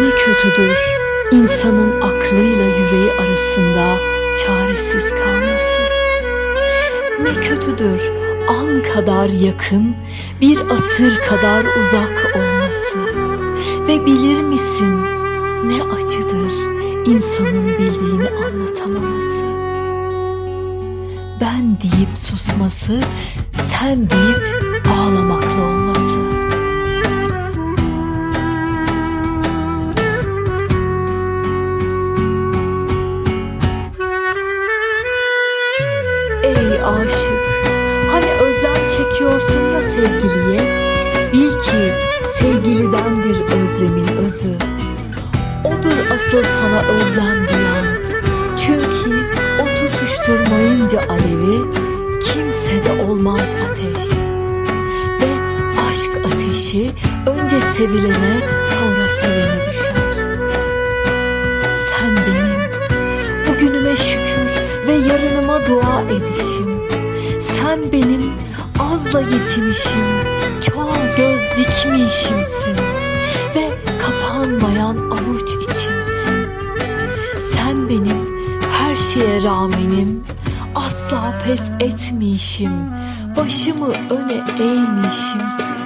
ne kötüdür insanın aklıyla yüreği arasında çaresiz kalması. Ne kötüdür an kadar yakın, bir asır kadar uzak olması. Ve bilir misin ne acıdır insanın bildiğini anlatamaması. Ben deyip susması, sen deyip ağlaması Ey aşık, hani özlem çekiyorsun ya sevgiliye, bil ki sevgilidendir özlemin özü. Odur asıl sana özlem duyan. Çünkü o tutuşturmayınca alevi, kimsede olmaz ateş. Ve aşk ateşi önce sevilene sonra sevene düşer. Ve yarınıma dua edişim. Sen benim azla yetinişim, çoğa göz dikmişimsin ve kapanmayan avuç içimsin. Sen benim her şeye rağmenim, asla pes etmişim, başımı öne eğmişimsin.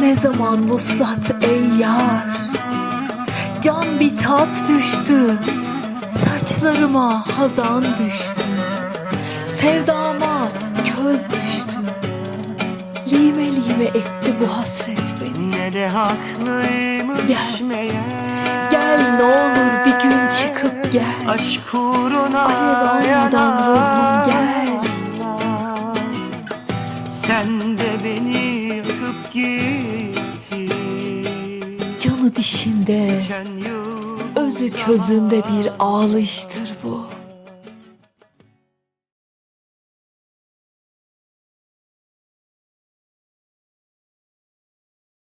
Ne zaman vuslat ey yar, Can bitap düştü Saçlarıma hazan düştü. Sevdama köz düştü. Lime lime etti bu hasret beni. Ne de haklıymış Gel. meğer Gel ne olur bir gün çıkıp gel. Aşk uğruna Alev almadan ruhum gel. Sen de beni yakıp gittin. Canı dişinde. Geçen yıl Özü közünde bir ağlayıştı